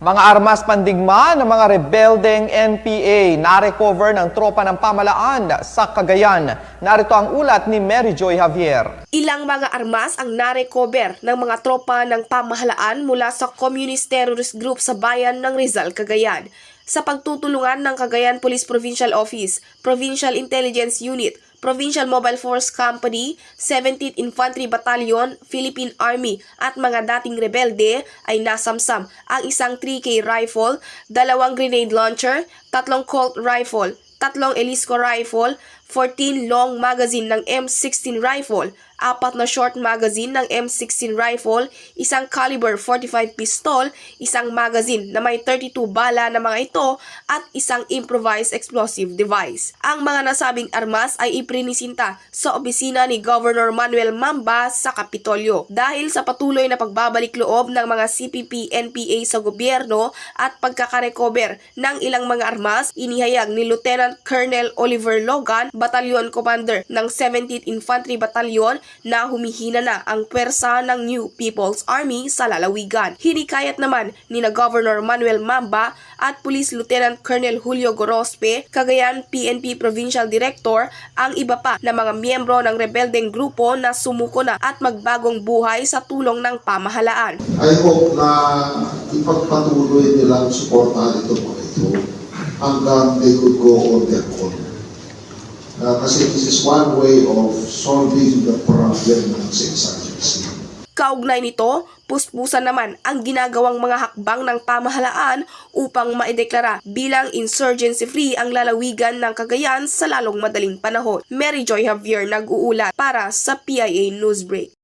Mga armas pandigma ng mga rebeldeng NPA na-recover ng tropa ng pamalaan sa Cagayan. Narito ang ulat ni Mary Joy Javier. Ilang mga armas ang narecover ng mga tropa ng pamahalaan mula sa Communist Terrorist Group sa bayan ng Rizal, Cagayan. Sa pagtutulungan ng Cagayan Police Provincial Office, Provincial Intelligence Unit, Provincial Mobile Force Company, 17th Infantry Battalion, Philippine Army at mga dating rebelde ay nasamsam. Ang isang 3K rifle, dalawang grenade launcher, tatlong Colt rifle, tatlong Elisco rifle, 14 long magazine ng M16 rifle, apat na short magazine ng M16 rifle, isang caliber 45 pistol, isang magazine na may 32 bala na mga ito at isang improvised explosive device. Ang mga nasabing armas ay iprinisinta sa opisina ni Governor Manuel Mamba sa Kapitolyo. Dahil sa patuloy na pagbabalik loob ng mga CPP-NPA sa gobyerno at pagkakarecover ng ilang mga armas, inihayag ni Lieutenant Colonel Oliver Logan, Battalion Commander ng 17th Infantry Battalion na humihina na ang pwersa ng New People's Army sa lalawigan. Hinikayat naman ni na Governor Manuel Mamba at Police Lieutenant Colonel Julio Gorospe, Cagayan PNP Provincial Director, ang iba pa na mga miyembro ng rebeldeng grupo na sumuko na at magbagong buhay sa tulong ng pamahalaan. I hope na ipagpatuloy nilang suportahan ito mga ito hanggang they could go on their own. Uh, kasi this is one way of solving the problem ng insurgency. Kaugnay nito, puspusan naman ang ginagawang mga hakbang ng pamahalaan upang maideklara bilang insurgency-free ang lalawigan ng Cagayan sa lalong madaling panahon. Mary Joy Javier nag-uulat para sa PIA Newsbreak.